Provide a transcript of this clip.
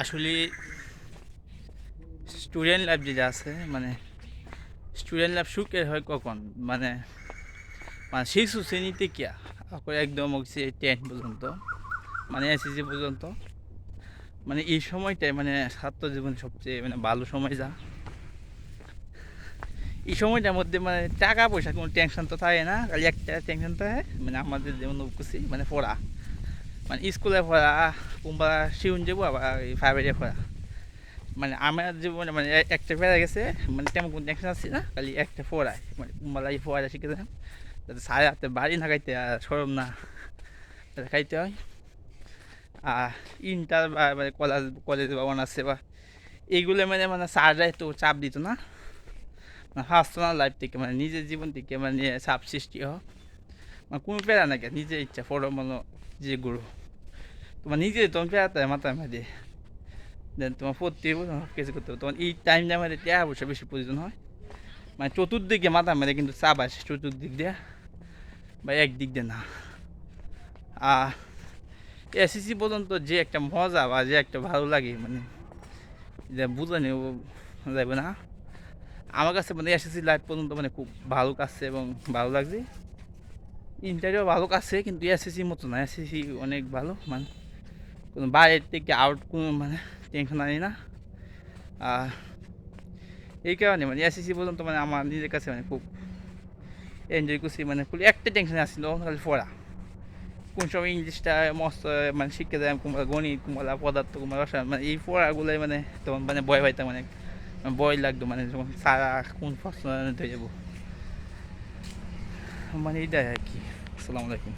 আসলে student life যেটা আছে মানে স্টুডেন্ট লাইফ সুখের হয় কখন? মানে মানে শিশু শ্রেণীতে কিয়া? একদম হচ্ছে টেন পর্যন্ত মানে এসএসসি পর্যন্ত। মানে এই সময়টাই মানে ছাত্র জীবন সবচেয়ে মানে ভালো সময় যা। এই সময়টার মধ্যে মানে টাকা পয়সা কোনো টেনশন তো থাকে না, খালি একটা টেনশন থাকে মানে আমাদের যেমন খুশি মানে পড়া। মানে স্কুলে পড়া কিংবা শিউন যাব আবার ফাইভে পড়া। মানে আমার জীবনে মানে একটা পেরা গেছে মানে তেমন কোনো টেনশন আছে না, খালি একটা পড়ায়। মানে কুম্বালাই পড়া শিখে দেন। যাতে সাড়ে হাতে বাড়ি না খাইতে আর সরম না খাইতে হয়। আর ইন্টার বা মানে কলেজ কলেজ বা অনার্সে বা এইগুলো মানে মানে স্যাররা তো চাপ দিত না। মানে পার্সোনাল লাইফ থেকে মানে নিজের জীবন থেকে মানে চাপ সৃষ্টি হোক কোনো পেরা না কেন নিজের ইচ্ছা পড়ো মনো যে গুরু তোমার নিজে তোমার পেরাতে মাথায় মাঝে দেন তোমার পড়তে হবে কিছু করতে হবে তোমার এই টাইমটা আমাদের টাকা পয়সা বেশি প্রয়োজন হয় মানে চতুর্দিকে মাথা মেরে কিন্তু চাপ আসে চতুর্দিক দিয়ে বা একদিক দিয়ে না আর এসএসসি পর্যন্ত যে একটা মজা বা যে একটা ভালো লাগে মানে যে বুঝানি যাবে না আমার কাছে মানে এসএসসি লাইফ পর্যন্ত মানে খুব ভালো কাছে এবং ভালো লাগছে ইন্টারভিউ ভালো কাছে, কিন্তু এসএসসির মতো না। এসএসসি অনেক ভালো মানে কোনো বাইরের থেকে আউট কোনো মানে টেনশন আনি না। আর এই কারণে মানে এসএসসি পর্যন্ত মানে আমার নিজের কাছে মানে খুব এনজয় করছি মানে খুব একটা টেনশন আসছিল খালি পড়া। কোন সময় ইংলিশটা মস্ত মানে শিখে যায় কুমড়া গণিত কুমড়া পদার্থ কুমড়া রসায়ন মানে এই পড়াগুলোই মানে তখন মানে ভয় পাইতাম মানে ভয় লাগতো মানে যখন সারা কোন প্রশ্ন ধরে যাব। মানে এটাই আর কি আসসালামু আলাইকুম